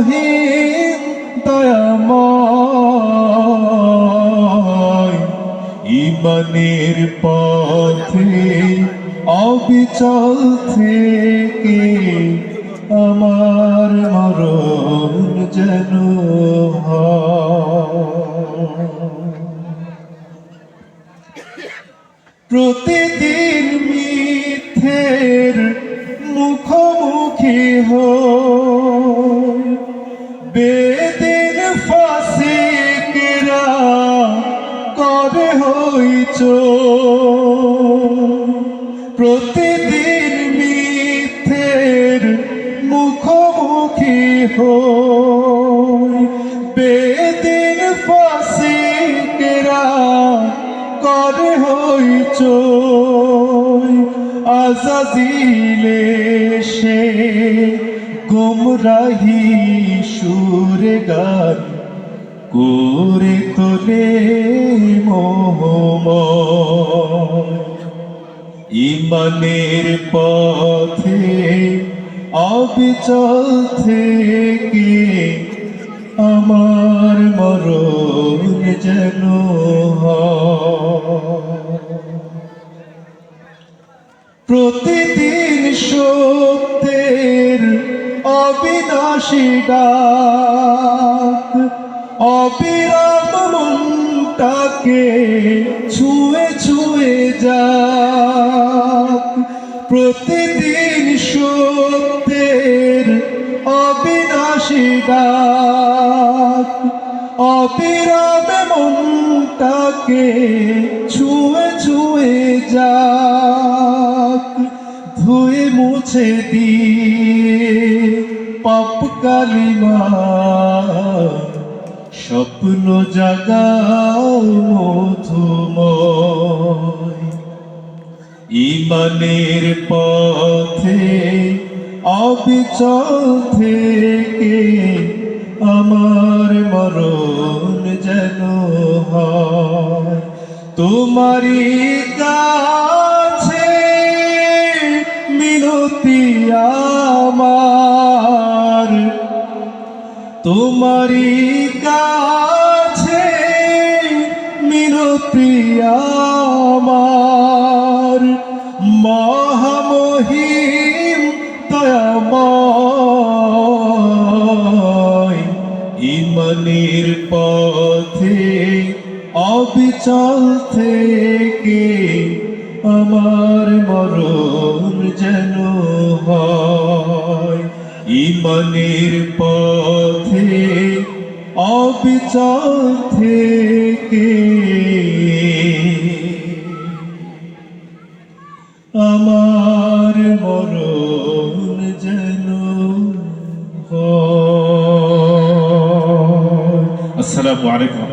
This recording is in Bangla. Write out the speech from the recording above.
মহামহিম দয়াময়। ইমানের পথে অবিচল থেকে আমার মরণ যেন প্রতিদিন মিথ্যের মুখোমুখি হই। বেদিন ফাসিকেরা করে হইচ প্রতিদিন মিথ্যের মুখোমুখি হই। বেদিন ফাসিকেরা করে হইচ আজাদিলে সে গুমরাহি সুরে গান করে তোলে মোহময়। ইমানের পথে অবিচল থেকে আমার মরণ যেন প্রতিদিন সত্যের অবিনাশী ডাক অবিরাম মনটাকে ছুঁয়ে ছুঁয়ে যাক। প্রতিদিন সত্যের অবিনাশী ডাক অবিরাম মনটাকে ছুঁয়ে ছুঁয়ে যাক। ধুয়ে মুছে দিয়ে পাপ কালিমা, স্বপ্ন জাগাও মধুময়। ইমানের পথে, অবিচল থেকে আমার মরণ যেন তোমারই কাছে মিনতি আমার। তোমারই কাছে মিনতি আমার। মহামহিম দয়াময়, ইমানের পথে অবিচল থেকে আমার মরণ যেন হয়। ইমানের পথে অবিচল থেকে আমার মরণ যেন। আসসালামু আলাইকুম